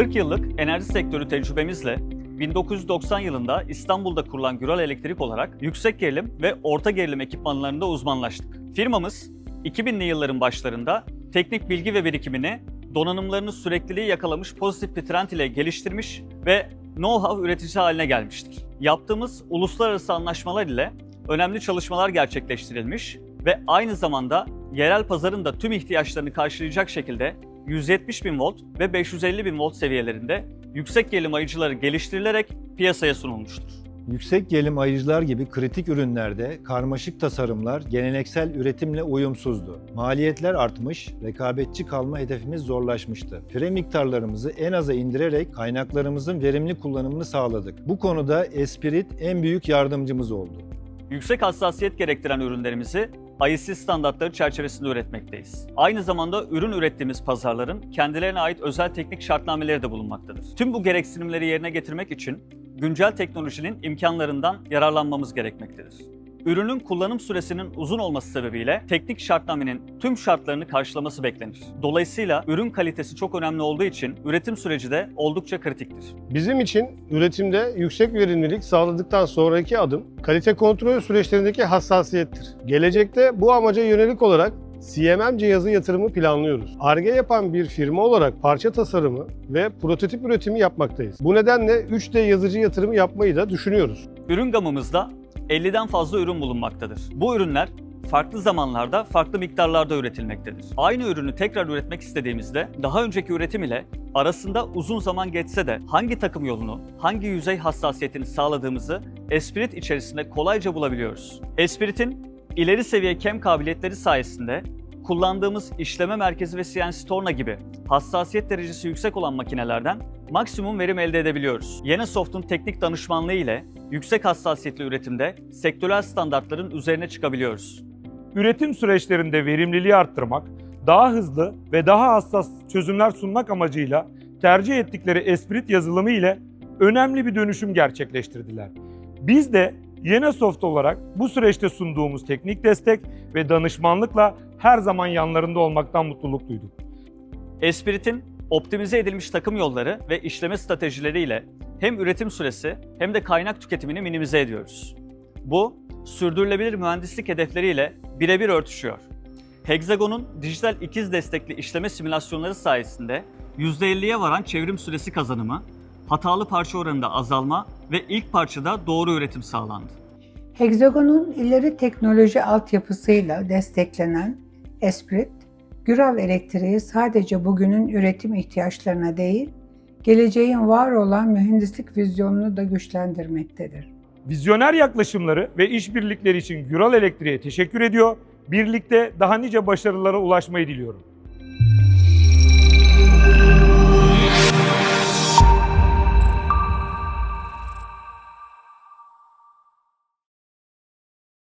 40 yıllık enerji sektörü tecrübemizle 1990 yılında İstanbul'da kurulan Güral Elektrik olarak yüksek gerilim ve orta gerilim ekipmanlarında uzmanlaştık. Firmamız 2000'li yılların başlarında teknik bilgi ve birikimini donanımlarını sürekliliği yakalamış pozitif bir trend ile geliştirmiş ve know-how üreticisi haline gelmiştir. Yaptığımız uluslararası anlaşmalar ile önemli çalışmalar gerçekleştirilmiş ve aynı zamanda yerel pazarın da tüm ihtiyaçlarını karşılayacak şekilde 170 bin volt ve 550 bin volt seviyelerinde yüksek gerilim ayıcıları geliştirilerek piyasaya sunulmuştur. Yüksek gerilim ayıcılar gibi kritik ürünlerde karmaşık tasarımlar geleneksel üretimle uyumsuzdu. Maliyetler artmış, rekabetçi kalma hedefimiz zorlaşmıştı. Pire miktarlarımızı en aza indirerek kaynaklarımızın verimli kullanımını sağladık. Bu konuda Esprit en büyük yardımcımız oldu. Yüksek hassasiyet gerektiren ürünlerimizi IEC standartları çerçevesinde üretmekteyiz. Aynı zamanda ürün ürettiğimiz pazarların kendilerine ait özel teknik şartnameleri de bulunmaktadır. Tüm bu gereksinimleri yerine getirmek için güncel teknolojinin imkanlarından yararlanmamız gerekmektedir. Ürünün kullanım süresinin uzun olması sebebiyle teknik şartnamenin tüm şartlarını karşılaması beklenir. Dolayısıyla ürün kalitesi çok önemli olduğu için üretim süreci de oldukça kritiktir. Bizim için üretimde yüksek verimlilik sağladıktan sonraki adım kalite kontrol süreçlerindeki hassasiyettir. Gelecekte bu amaca yönelik olarak CMM cihazı yatırımı planlıyoruz. ARGE yapan bir firma olarak parça tasarımı ve prototip üretimi yapmaktayız. Bu nedenle 3D yazıcı yatırımı yapmayı da düşünüyoruz. Ürün gamımızda 50'den fazla ürün bulunmaktadır. Bu ürünler farklı zamanlarda, farklı miktarlarda üretilmektedir. Aynı ürünü tekrar üretmek istediğimizde daha önceki üretim ile arasında uzun zaman geçse de hangi takım yolunu, hangi yüzey hassasiyetini sağladığımızı Esprit içerisinde kolayca bulabiliyoruz. Esprit'in ileri seviye kem kabiliyetleri sayesinde kullandığımız işleme merkezi ve CNC torna gibi hassasiyet derecesi yüksek olan makinelerden maksimum verim elde edebiliyoruz. Yenesoft'un teknik danışmanlığı ile yüksek hassasiyetli üretimde sektörel standartların üzerine çıkabiliyoruz. Üretim süreçlerinde verimliliği arttırmak, daha hızlı ve daha hassas çözümler sunmak amacıyla tercih ettikleri Esprit yazılımı ile önemli bir dönüşüm gerçekleştirdiler. Biz de Yenesoft olarak bu süreçte sunduğumuz teknik destek ve danışmanlıkla her zaman yanlarında olmaktan mutluluk duyduk. Esprit'in optimize edilmiş takım yolları ve işleme stratejileriyle hem üretim süresi hem de kaynak tüketimini minimize ediyoruz. Bu, sürdürülebilir mühendislik hedefleriyle birebir örtüşüyor. Hexagon'un dijital ikiz destekli işleme simülasyonları sayesinde %50'ye varan çevrim süresi kazanımı, hatalı parça oranında azalma ve ilk parçada doğru üretim sağlandı. Hexagon'un ileri teknoloji altyapısıyla desteklenen Esprit, Güral elektriği sadece bugünün üretim ihtiyaçlarına değil, geleceğin var olan mühendislik vizyonunu da güçlendirmektedir. Vizyoner yaklaşımları ve işbirlikleri için Güral Elektriğe teşekkür ediyor. Birlikte daha nice başarılara ulaşmayı diliyorum.